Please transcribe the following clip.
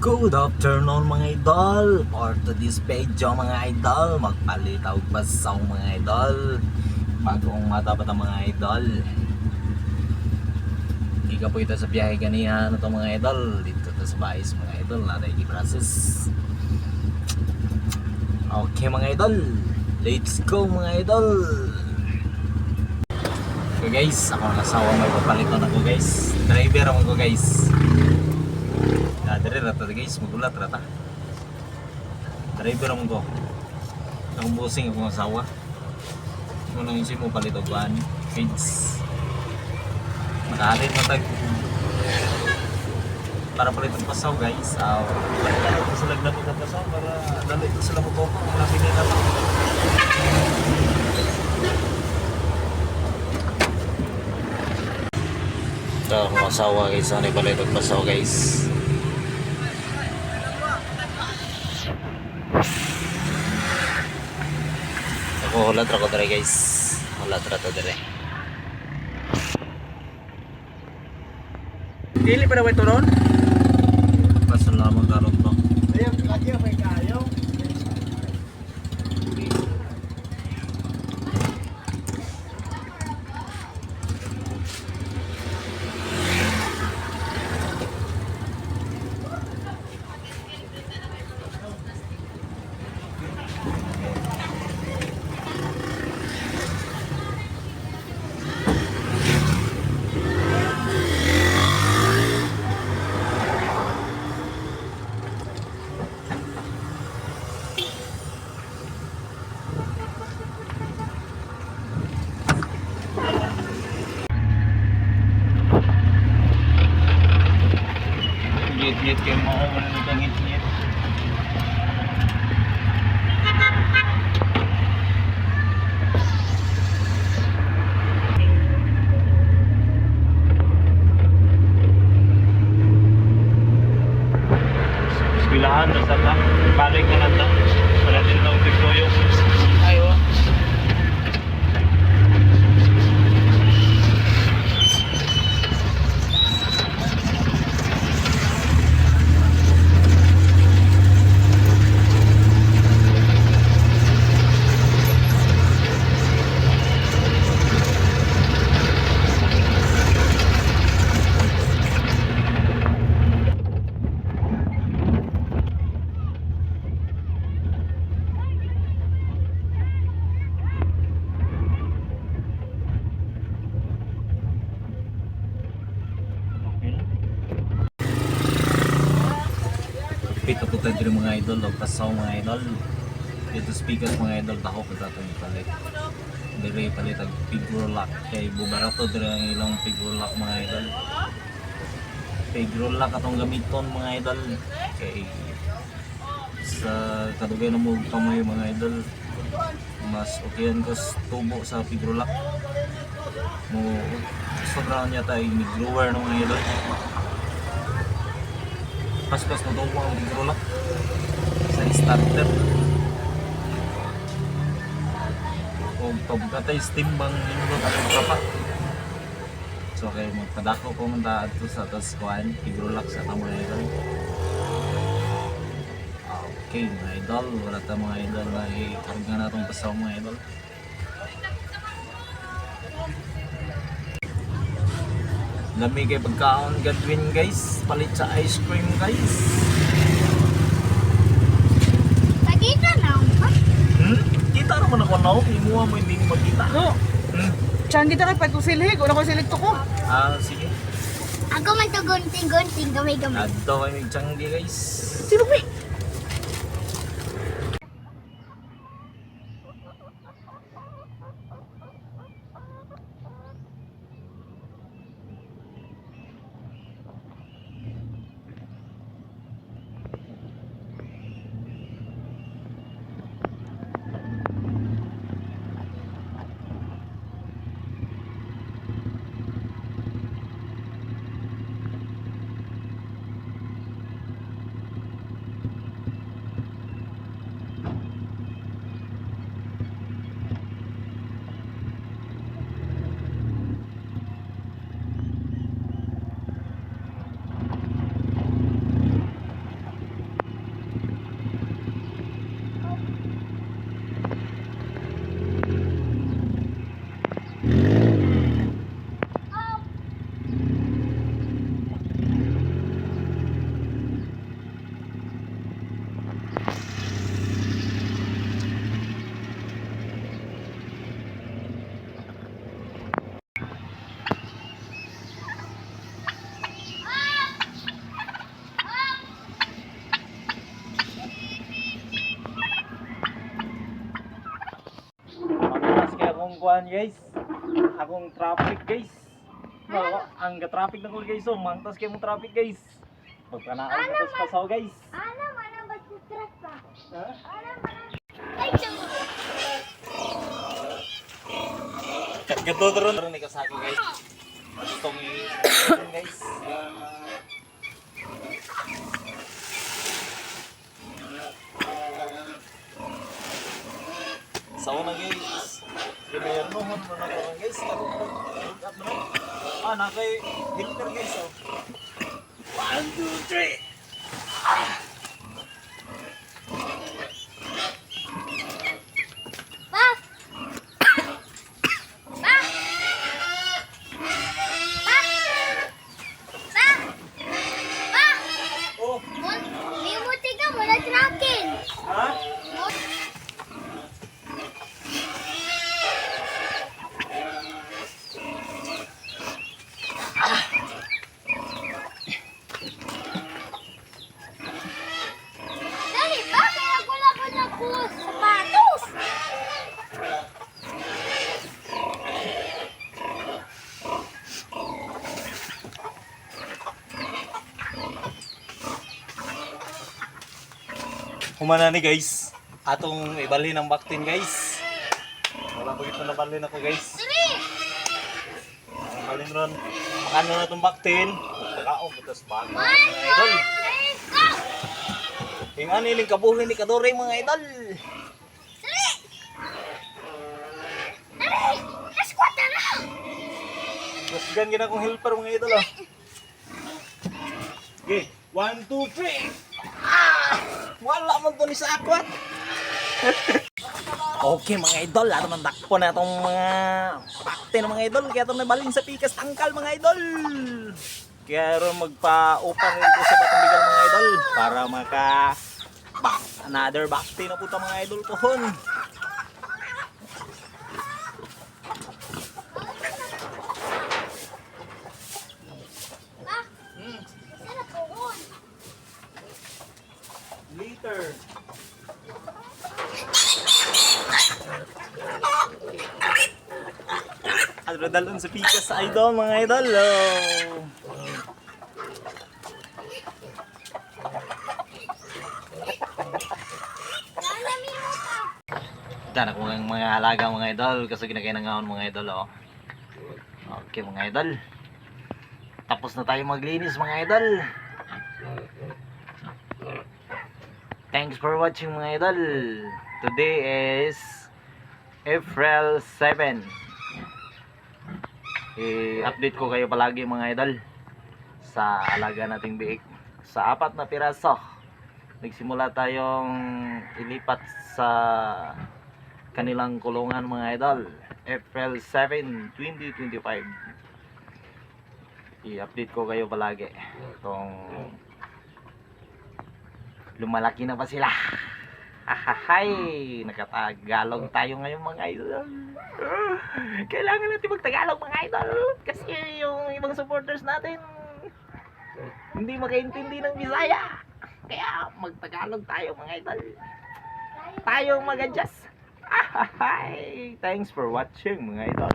Good afternoon mga idol. For today's video mga idol. Magpalitaw pa sa mga idol. Bagong mata pa mga idol. Ika po ito sa biyahe ganihan ito mga idol. Dito to sa bayis mga idol Natay process Okay mga idol. Let's go mga idol. So guys, ako ang asawa may papalitan ako guys. Driver ako guys Ah, dire rata guys, magulat rata. Driver mo ko. Akong busing akong asawa. Mo nang isip mo palit og kuan, feeds. Nakahalin mo tag para palit ang pasaw guys. Aw, balik ko sila nagdapit ang pasaw para dali ko sila mo ko wala pinita pa. Ito, akong asawa guys, ano palit ang pasaw guys. Guys. Hulat ra to dere. Dili pa daw ito ron? Pasun lamang karot to. Ayun, kaya may kayo. Ngit-ngit kayo mo ako nito ngit-ngit. Eskwelahan na sa ta. Balik na lang ta. Wala din lang tigtoyo. Ayo. Tayo dito mga idol, o pasaw mga idol. Dito speakers mga idol, tako ko dato ni palit. Dire palit ang figure lock kay bubarato dire ang ilang figure lock mga idol. Figure lock atong gamiton mga idol. Kay sa kadugay na mo kamay mga idol. Mas okay yan ko s- tubo sa figure lock. Mo sobrang niya tayo mid-grower ng mga idol. Paspas na tubo ang figure lock sa starter. o pagkatay steam bang nindot at kapa so kay magpadako ko man adto sa tas kuan igrulak sa ta mga idol okay mga idol wala ta mga idol na ikarga na itong pasaw mga idol Lami kay pagkaon Godwin guys palit sa ice cream guys Nakita na ako. hmm? kita naman ako na imuha mo hindi mo magkita No, hmm? tiyan kita rin pa ito silhig. Wala ko silhig to ko. ah sige Ako man to gunting-gunting gamay-gamay. Adto kay mig tiyanggi guys. Sino ba? Kuan guys. Akong traffic guys. No, ang traffic na ko guys. So, mangtas kayo mong traffic guys. Magkanaan ka tos pasaw guys. Ano man ang basta pa? Ha? Ano man. Ay! Gatotron rin ni kasako guys. Itong guys. Sa una guys. Gobyernohon mo na ko guys. Look up na. Ah, nakay Hitler guys. Oh. One, two, three. Pa! man na ni guys. Atong ibalhin ang backtin guys. Wala bagit na nabalhin ako guys. Nabalhin ron. Makano na itong backtin. Pagkaong butas ba? Mga idol. Yung ano yung kabuhin ni Kadore mga idol. Gasgan gina kong helper mga idol ah. Okay, 1, 2, 3! Wala man to sa akwat. okay mga idol, ato man dakpo na itong mga pakte ng mga idol. Kaya itong nabalin sa pikas tangkal mga idol. Kaya ron magpa-upang rin ko sa batang mga idol. Para maka another bakte na puta mga idol ko hon. Pa! Saan na po hon? Later. Ano dalon sa pikas sa idol mga idol. Oh. Nalamin mo pa! Dana ko ng mga alaga mga idol kasi ginagawa mga idol oh. Okay mga idol. Tapos na tayo maglinis mga idol. Thanks for watching mga idol. Today is April 7. I-update ko kayo palagi mga idol sa alaga nating biik. Sa apat na piraso, nagsimula tayong ilipat sa kanilang kulungan mga idol. April 7, 2025. I-update ko kayo palagi kung lumalaki na ba sila. Hahahay! Nakatagalog tayo ngayon mga idol. Kailangan natin magtagalog mga idol. Kasi yung ibang supporters natin hindi makaintindi ng Bisaya. Kaya magtagalog tayo mga idol. Tayo mag-adjust. Ahahay! Thanks for watching mga idol.